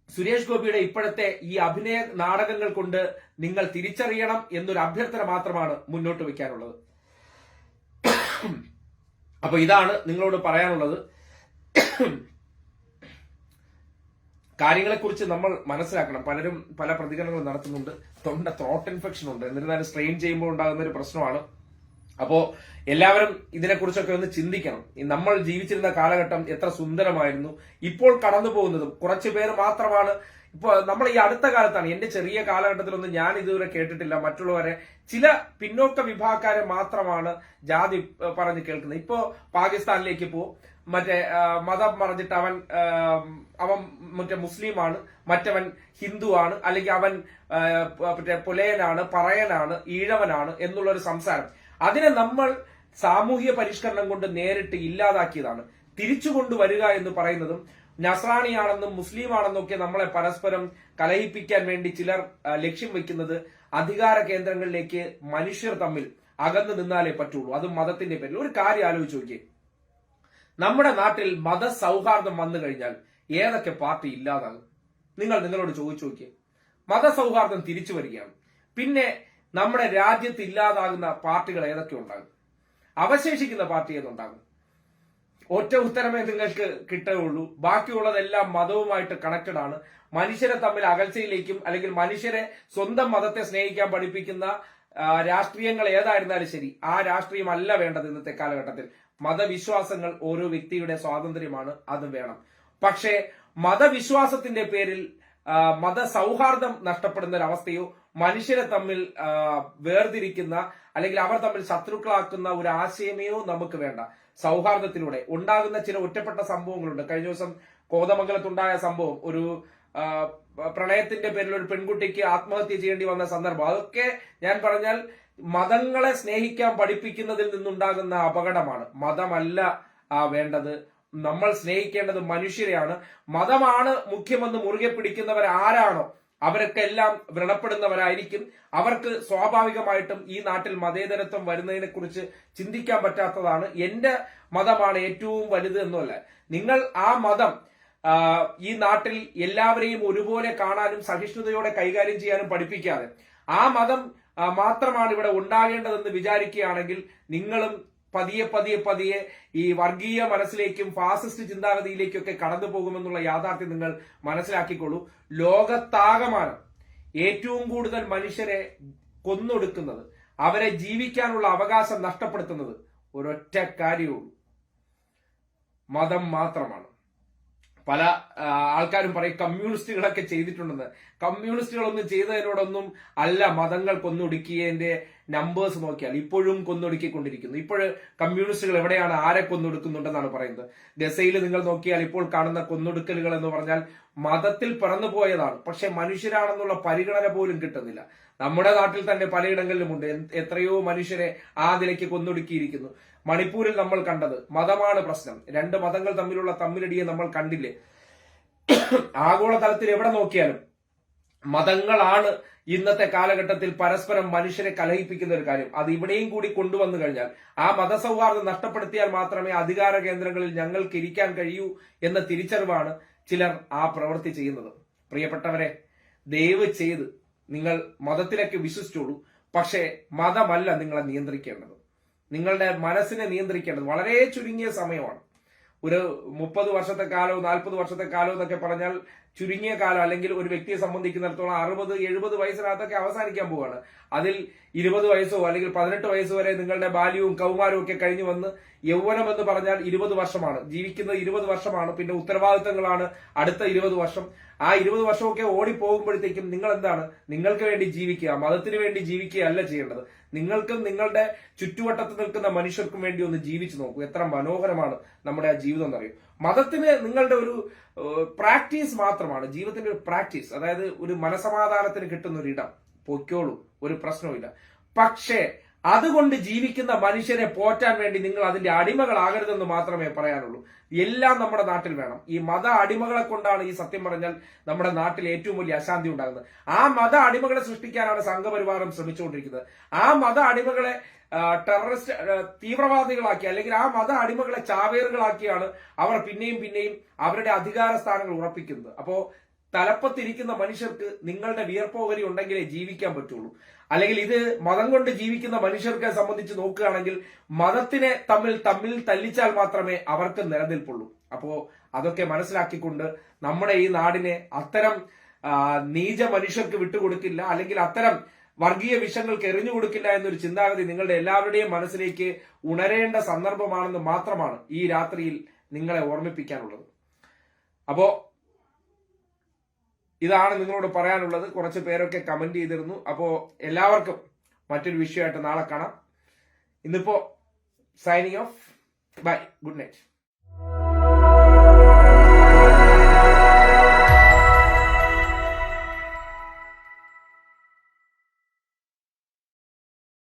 സുരേഷ് ഗോപിയുടെ ഇപ്പോഴത്തെ ഈ അഭിനയ നാടകങ്ങൾ കൊണ്ട് നിങ്ങൾ തിരിച്ചറിയണം എന്നൊരു അഭ്യർത്ഥന മാത്രമാണ് മുന്നോട്ട് വയ്ക്കാനുള്ളത്. അപ്പൊ ഇതാണ് നിങ്ങളോട് പറയാനുള്ളത്. കാര്യങ്ങളെക്കുറിച്ച് നമ്മൾ മനസ്സിലാക്കണം. പലരും പല പ്രതികരണങ്ങളും നടത്തുന്നുണ്ട്. തൊണ്ട ത്രോട്ട് ഇൻഫെക്ഷൻ ഉണ്ട്. എന്നിരുന്നാലും സ്ട്രെയിൻ ചെയ്യുമ്പോൾ ഉണ്ടാകുന്ന ഒരു പ്രശ്നമാണ്. അപ്പോ എല്ലാവരും ഇതിനെക്കുറിച്ചൊക്കെ ഒന്ന് ചിന്തിക്കണം. ഈ നമ്മൾ ജീവിച്ചിരുന്ന കാലഘട്ടം എത്ര സുന്ദരമായിരുന്നു. ഇപ്പോൾ കടന്നു പോകുന്നതും കുറച്ചു പേര് മാത്രമാണ്. ഇപ്പൊ നമ്മൾ ഈ അടുത്ത കാലത്താണ്. എന്റെ ചെറിയ കാലഘട്ടത്തിലൊന്നും ഞാൻ ഇതുവരെ കേട്ടിട്ടില്ല. മറ്റുള്ളവരെ ചില പിന്നോക്ക വിഭാഗക്കാരെ മാത്രമാണ് ജാതി പറഞ്ഞ് കേൾക്കുന്നത്. ഇപ്പോ പാകിസ്ഥാനിലേക്ക് പോ. മറ്റേ മതം പറഞ്ഞിട്ട് അവൻ അവൻ മറ്റേ മുസ്ലിമാണ്. മറ്റവൻ ഹിന്ദുവാണ്. അല്ലെങ്കിൽ അവൻ മറ്റേ പുലയനാണ് പറയനാണ് ഈഴവനാണ് എന്നുള്ളൊരു സംസാരം. അതിനെ നമ്മൾ സാമൂഹ്യ പരിഷ്കരണം കൊണ്ട് നേരിട്ട് ഇല്ലാതാക്കിയതാണ്. തിരിച്ചു കൊണ്ടുവരിക എന്ന് പറയുന്നതും നസ്രാണിയാണെന്നും മുസ്ലിം ഒക്കെ നമ്മളെ പരസ്പരം കലഹിപ്പിക്കാൻ വേണ്ടി ചിലർ ലക്ഷ്യം വെക്കുന്നത് അധികാര കേന്ദ്രങ്ങളിലേക്ക് മനുഷ്യർ തമ്മിൽ അകന്നു നിന്നാലേ പറ്റുള്ളൂ. അതും മതത്തിന്റെ പേരിൽ. ഒരു കാര്യം ആലോചിച്ച് നോക്കിയേ. നമ്മുടെ നാട്ടിൽ മതസൗഹാർദ്ദം വന്നു കഴിഞ്ഞാൽ ഏതൊക്കെ പാർട്ടി ഇല്ലാതാകും? നിങ്ങൾ നിങ്ങളോട് ചോദിച്ചു നോക്കിയേ. മതസൗഹാർദ്ദം തിരിച്ചു വരികയാണ്. പിന്നെ നമ്മുടെ രാജ്യത്ത് ഇല്ലാതാകുന്ന പാർട്ടികൾ ഏതൊക്കെ ഉണ്ടാകും? അവശേഷിക്കുന്ന പാർട്ടി ഏതുണ്ടാകും? ഒറ്റ ഉത്തരമേ നിങ്ങൾക്ക് കിട്ടുകയുള്ളൂ. ബാക്കിയുള്ളതെല്ലാം മതവുമായിട്ട് കണക്റ്റഡ് ആണ്. മനുഷ്യരെ തമ്മിൽ അകൽച്ചയിലേക്കും അല്ലെങ്കിൽ മനുഷ്യരെ സ്വന്തം മതത്തെ സ്നേഹിക്കാൻ പഠിപ്പിക്കുന്ന രാഷ്ട്രീയങ്ങൾ ഏതായിരുന്നാലും ശരി ആ രാഷ്ട്രീയമല്ല വേണ്ടത് ഇന്നത്തെ കാലഘട്ടത്തിൽ. മതവിശ്വാസങ്ങൾ ഓരോ വ്യക്തിയുടെ സ്വാതന്ത്ര്യമാണ് അത് വേണം. പക്ഷേ മതവിശ്വാസത്തിന്റെ പേരിൽ മത മതസൗഹാർദ്ദം നഷ്ടപ്പെടുന്ന ഒരു അവസ്ഥയോ മനുഷ്യരെ തമ്മിൽ വേർതിരിക്കുന്ന അല്ലെങ്കിൽ അവർ തമ്മിൽ ശത്രുക്കളാക്കുന്ന ഒരു ആശയമേയോ നമുക്ക് വേണ്ട. സൗഹാർദ്ദത്തിലൂടെ ഉണ്ടാകുന്ന ചില ഒറ്റപ്പെട്ട സംഭവങ്ങളുണ്ട്. കഴിഞ്ഞ ദിവസം കോതമംഗലത്തുണ്ടായ സംഭവം ഒരു പ്രണയത്തിന്റെ പേരിൽ ഒരു പെൺകുട്ടിക്ക് ആത്മഹത്യ ചെയ്യേണ്ടി വന്ന സന്ദർഭം. അതൊക്കെ ഞാൻ പറഞ്ഞാൽ മതങ്ങളെ സ്നേഹിക്കാൻ പഠിപ്പിക്കുന്നതിൽ നിന്നുണ്ടാകുന്ന അപകടമാണ്. മതമല്ല വേണ്ടത്. നമ്മൾ സ്നേഹിക്കേണ്ടത് മനുഷ്യരെയാണ്. മതമാണ് മുഖ്യമെന്ന് മുറുകെ പിടിക്കുന്നവർ ആരാണോ അവരൊക്കെ എല്ലാം വ്രണപ്പെടുന്നവരായിരിക്കും. അവർക്ക് സ്വാഭാവികമായിട്ടും ഈ നാട്ടിൽ മതേതരത്വം വരുന്നതിനെ കുറിച്ച് ചിന്തിക്കാൻ പറ്റാത്തതാണ് എന്റെ മതമാണ് ഏറ്റവും വലുത് എന്നല്ല. നിങ്ങൾ ആ മതം ഈ നാട്ടിൽ എല്ലാവരെയും ഒരുപോലെ കാണാനും സഹിഷ്ണുതയോടെ കൈകാര്യം ചെയ്യാനും പഠിപ്പിക്കാതെ ആ മതം മാത്രമാണ് ഇവിടെ ഉണ്ടാകേണ്ടതെന്ന് വിചാരിക്കുകയാണെങ്കിൽ നിങ്ങളും പതിയെ പതിയെ പതിയെ ഈ വർഗീയ മനസ്സിലേക്കും ഫാസിസ്റ്റ് ചിന്താഗതിയിലേക്കൊക്കെ കടന്നു പോകുമെന്നുള്ള യാഥാർത്ഥ്യം നിങ്ങൾ മനസ്സിലാക്കിക്കൊള്ളൂ. ലോകത്താകമാനം ഏറ്റവും കൂടുതൽ മനുഷ്യരെ കൊന്നൊടുക്കുന്നത് അവരെ ജീവിക്കാനുള്ള അവകാശം നഷ്ടപ്പെടുത്തുന്നത് ഒരൊറ്റ കാര്യമുള്ളൂ മതം മാത്രമാണ്. പല ആൾക്കാരും പറയും കമ്മ്യൂണിസ്റ്റുകളൊക്കെ ചെയ്തിട്ടുണ്ടെന്ന്. കമ്മ്യൂണിസ്റ്റുകളൊന്നും ചെയ്തതിനോടൊന്നും അല്ല മതങ്ങൾ കൊന്നൊടുക്കിയതിന്റെ നമ്പേഴ്സ് നോക്കിയാൽ ഇപ്പോഴും കൊന്നൊടുക്കിക്കൊണ്ടിരിക്കുന്നു. ഇപ്പോഴ് കമ്മ്യൂണിസ്റ്റുകൾ എവിടെയാണ് ആരെ കൊന്നൊടുക്കുന്നുണ്ടെന്നാണ് പറയുന്നത്. ഗസയിൽ നിങ്ങൾ നോക്കിയാൽ ഇപ്പോൾ കാണുന്ന കൊന്നൊടുക്കലുകൾ എന്ന് പറഞ്ഞാൽ മതത്തിൽ പിറന്നു പോയതാണ് പക്ഷെ മനുഷ്യരാണെന്നുള്ള പരിഗണന പോലും കിട്ടുന്നില്ല. നമ്മുടെ നാട്ടിൽ തന്നെ പലയിടങ്ങളിലുമുണ്ട് ഉണ്ട്. എത്രയോ മനുഷ്യരെ ആ നിലയ്ക്ക് കൊന്നൊടുക്കിയിരിക്കുന്നു. മണിപ്പൂരിൽ നമ്മൾ കണ്ടത് മതമാണ് പ്രശ്നം. രണ്ട് മതങ്ങൾ തമ്മിലുള്ള തമ്മിലടിയെ നമ്മൾ കണ്ടില്ലേ? ആഗോളതലത്തിൽ എവിടെ നോക്കിയാലും മതങ്ങളാണ് ഇന്നത്തെ കാലഘട്ടത്തിൽ പരസ്പരം മനുഷ്യരെ കലഹിപ്പിക്കുന്ന ഒരു കാര്യം. അത് ഇവിടെയും കൂടി കൊണ്ടുവന്നു കഴിഞ്ഞാൽ ആ മതസൗഹാർദ്ദം നഷ്ടപ്പെടുത്തിയാൽ മാത്രമേ അധികാര കേന്ദ്രങ്ങളിൽ ഞങ്ങൾക്ക് ഇരിക്കാൻ കഴിയൂ എന്ന തിരിച്ചറിവാണ് ചിലർ ആ പ്രവൃത്തി ചെയ്യുന്നത്. പ്രിയപ്പെട്ടവരെ ദയവ് ചെയ്ത് നിങ്ങൾ മതത്തിലേക്ക് വിശ്വസിച്ചോളൂ. പക്ഷേ മതമല്ല നിങ്ങളെ നിയന്ത്രിക്കേണ്ടത്. നിങ്ങളുടെ മനസ്സിനെ നിയന്ത്രിക്കേണ്ടത് വളരെ ചുരുങ്ങിയ സമയമാണ്. ഒരു മുപ്പത് വർഷത്തെ കാലോ നാൽപ്പത് വർഷത്തെ കാലോ എന്നൊക്കെ പറഞ്ഞാൽ ചുരുങ്ങിയ കാലം അല്ലെങ്കിൽ ഒരു വ്യക്തിയെ സംബന്ധിക്കുന്നിടത്തോളം അറുപത് എഴുപത് വയസ്സിനകത്തൊക്കെ അവസാനിക്കാൻ പോവുകയാണ് അതിൽ ഇരുപത് വയസ്സോ അല്ലെങ്കിൽ പതിനെട്ട് വയസ്സ് വരെ നിങ്ങളുടെ ബാല്യവും കൗമാരവും ഒക്കെ കഴിഞ്ഞു വന്ന് യൗവനം എന്ന് പറഞ്ഞാൽ ഇരുപത് വർഷമാണ്. ജീവിക്കുന്നത് ഇരുപത് വർഷമാണ്. പിന്നെ ഉത്തരവാദിത്തങ്ങളാണ് അടുത്ത ഇരുപത് വർഷം. ആ ഇരുപത് വർഷമൊക്കെ ഓടിപ്പോകുമ്പോഴത്തേക്കും നിങ്ങൾ എന്താണ് നിങ്ങൾക്ക് വേണ്ടി ജീവിക്കുക മതത്തിന് വേണ്ടി ജീവിക്കുക അല്ല ചെയ്യേണ്ടത്. നിങ്ങൾക്കും നിങ്ങളുടെ ചുറ്റുവട്ടത്ത് നിൽക്കുന്ന മനുഷ്യർക്കും വേണ്ടി ഒന്ന് ജീവിച്ചു നോക്കൂ. എത്ര മനോഹരമാണ് നമ്മുടെ ആ ജീവിതം എന്നറിയും. മതത്തിന് നിങ്ങളുടെ ഒരു പ്രാക്ടീസ് മാത്രമാണ് ജീവിതത്തിന്റെ ഒരു പ്രാക്ടീസ് അതായത് ഒരു മനസമാധാനത്തിന് കിട്ടുന്ന ഒരു ഇടം പൊയ്ക്കോളൂ ഒരു പ്രശ്നവുമില്ല. പക്ഷേ അതുകൊണ്ട് ജീവിക്കുന്ന മനുഷ്യരെ പോറ്റാൻ വേണ്ടി നിങ്ങൾ അതിന്റെ അടിമകളാകരുതെന്ന് മാത്രമേ പറയാനുള്ളൂ. എല്ലാം നമ്മുടെ നാട്ടിൽ വേണം. ഈ മത അടിമകളെ കൊണ്ടാണ് ഈ സത്യം പറഞ്ഞാൽ നമ്മുടെ നാട്ടിൽ ഏറ്റവും വലിയ അശാന്തി ഉണ്ടാകുന്നത്. ആ മത അടിമകളെ സൃഷ്ടിക്കാനാണ് സംഘപരിവാരം ശ്രമിച്ചുകൊണ്ടിരിക്കുന്നത്. ആ മത അടിമകളെ ടെററിസ്റ്റ് തീവ്രവാദികളാക്കി അല്ലെങ്കിൽ ആ മത അടിമകളെ ചാവേറുകളാക്കിയാണ് അവർ പിന്നെയും പിന്നെയും അവരുടെ അധികാര സ്ഥാനങ്ങൾ ഉറപ്പിക്കുന്നത്. അപ്പോ തലപ്പത്തിരിക്കുന്ന മനുഷ്യർക്ക് നിങ്ങളുടെ വിയർപ്പോകരി ഉണ്ടെങ്കിലേ ജീവിക്കാൻ പറ്റുള്ളൂ. അല്ലെങ്കിൽ ഇത് മതം കൊണ്ട് ജീവിക്കുന്ന മനുഷ്യർക്ക് സംബന്ധിച്ച് നോക്കുകയാണെങ്കിൽ മതത്തിനെ തമ്മിൽ തമ്മിൽ തല്ലിച്ചാൽ മാത്രമേ അവർക്ക് നിലനിൽപ്പുള്ളൂ. അപ്പോ അതൊക്കെ മനസ്സിലാക്കിക്കൊണ്ട് നമ്മുടെ ഈ നാടിനെ അത്തരം നീച മനുഷ്യർക്ക് വിട്ടുകൊടുക്കില്ല അല്ലെങ്കിൽ അത്തരം വർഗീയ വിഷങ്ങൾക്ക് എറിഞ്ഞു കൊടുക്കില്ല എന്നൊരു ചിന്താഗതി നിങ്ങളുടെ എല്ലാവരുടെയും മനസ്സിലേക്ക് ഉണരേണ്ട സന്ദർഭമാണെന്ന് മാത്രമാണ് ഈ രാത്രിയിൽ നിങ്ങളെ ഓർമ്മിപ്പിക്കാനുള്ളത്. അപ്പോ ഇതാണ് നിങ്ങളോട് പറയാനുള്ളത്. കുറച്ച് പേരൊക്കെ കമന്റ് ചെയ്തിരുന്നു. അപ്പോ എല്ലാവർക്കും മറ്റൊരു വിഷയമായിട്ട് നാളെ കാണാം. ഇന്നിപ്പോ signing off bye good night